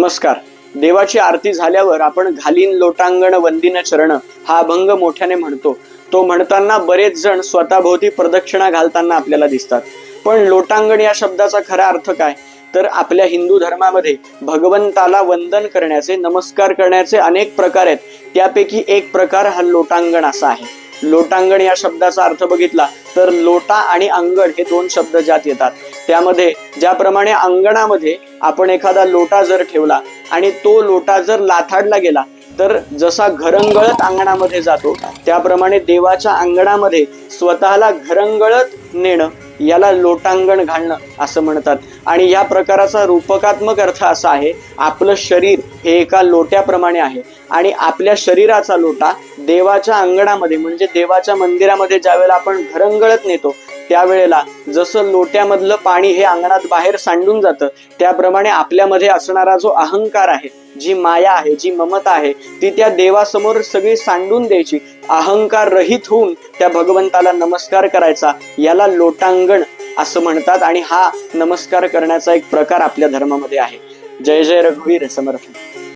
नमस्कार. देवाची आरती झाल्यावर आपण घालीन लोटांगण वंदिन चरण हा अभंग मोठ्याने म्हणतो. तो म्हणताना बरेच जण स्वतःभोवती प्रदक्षिणा घालताना आपल्याला दिसतात. पण लोटांगण या शब्दाचा खरा अर्थ काय? तर आपल्या हिंदू धर्मामध्ये भगवंताला वंदन करण्याचे नमस्कार करण्याचे अनेक प्रकार आहेत. त्यापैकी एक प्रकार हा लोटांगण असा आहे. लोटांगण या शब्दाचा अर्थ बघितला तर लोटा आणि अंगण हे दोन शब्द ज्यात येतात. त्यामध्ये ज्याप्रमाणे अंगणामध्ये आपण एखादा लोटा जर ठेवला आणि तो लोटा जर लाथाडला गेला तर जसा घरंगळत अंगणामध्ये जातो त्याप्रमाणे देवाच्या अंगणामध्ये स्वतःला घरंगळत नेणं याला लोटांगण घालणं असं म्हणतात. आणि या प्रकाराचा रूपकात्मक अर्थ असा आहे आपलं शरीर हे एका लोट्याप्रमाणे आहे. आणि आपल्या शरीराचा लोटा देवाच्या अंगणामध्ये म्हणजे देवाच्या मंदिरामध्ये ज्यावेळेला आपण घरंगळत नेतो त्यावेळेला जसं लोट्यामधलं पाणी हे अंगणात बाहेर सांडून जातं त्याप्रमाणे आपल्यामध्ये असणारा जो अहंकार आहे जी माया आहे जी ममता आहे ती त्या देवासमोर सगळी सांडून द्यायची. अहंकार रहित होऊन त्या भगवंताला नमस्कार करायचा याला लोटांगण असं म्हणतात आणि हा नमस्कार करण्याचा एक प्रकार आपल्या धर्मामध्ये आहे. जय जय रघुवीर समर्थ